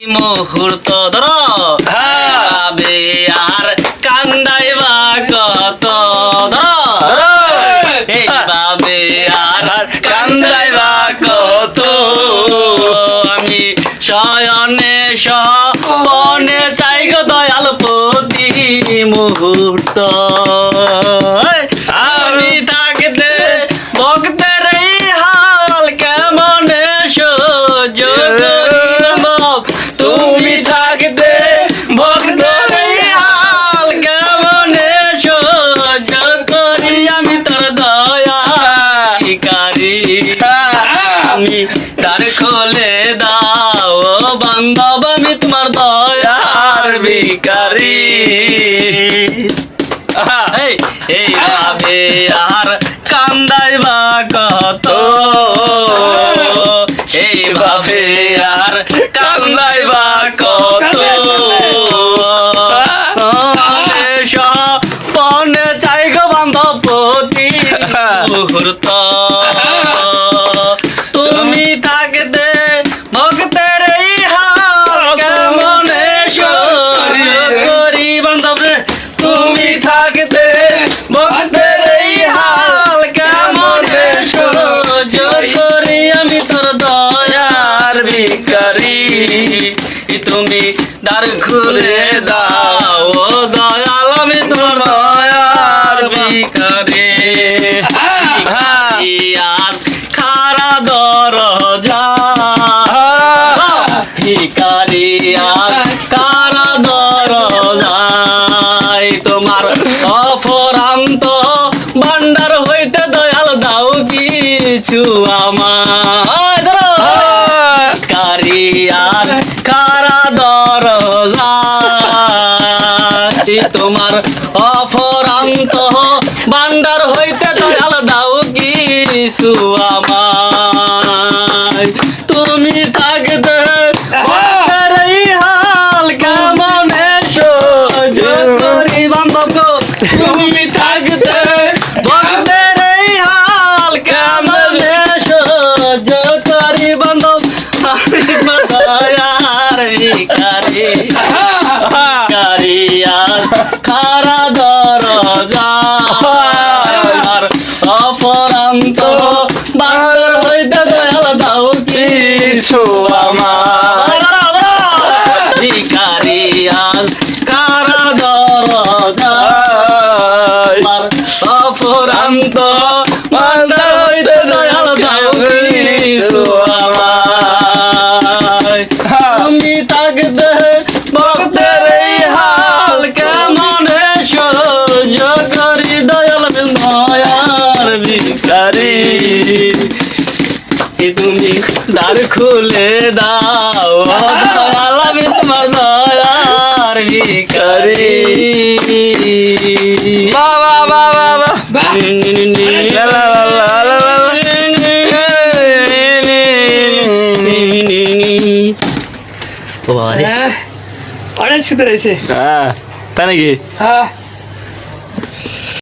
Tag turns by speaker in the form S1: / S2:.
S1: মুহূর্ত ধর।
S2: হ্যাঁ।
S1: আবে আর কান্দাইবা কত ধর। এই বাবে আর কান্দাইবা কত। আমি শয়নে সপনে চাই গো দয়াল প্রতি মুহূর্ত। ভিখারি আমি তার খোলে দাও বান্ধব, আমি তোমার দয়ার ভিকারি এই এই ভাবে আর কান্দাইবা কত? মুহূর্ত। তুমি থাকতে ভক্তের কেমন করি বান্ধব রে। তুমি থাকতে ভক্তের হাল কেমন করি আমি তোর দয়ার ভিখারি। তুমি দ্বার খুলে দাও। খারা দরজা। কারা দরজাই তোমার অফরান্ত ভান্ডার হইতে দয়াল দাও কিছু আমার ধরো। ভিখারি আর দরজা তোমার অফরান্ত ভান্ডার হইতে দয়াল দাও কিছু আমায়। তুমি থাকতে হাল কেমন সহ্য করি বান্ধব তুমি থাকতে ভক্তের এই হাল কেমন সহ্য করি বান্ধব আর খারা দরজা কিছু আমার ভিখারি আর কারা দরজা আমার অপরান্ত হইতে দয়াল দাও আমার আমি থাকতে ভক্তের এই হাল কেমন সহ্য করি? দয়াল দয়ার ভিখারি। এ তুমি দ্বার খুলে দাও আমি তোমার দয়ার ভিখারি
S2: বাবা বাবা বাবা। অনেক সুন্দর হয়েছে
S1: হ্যাঁ তাই নাকি
S2: হ্যাঁ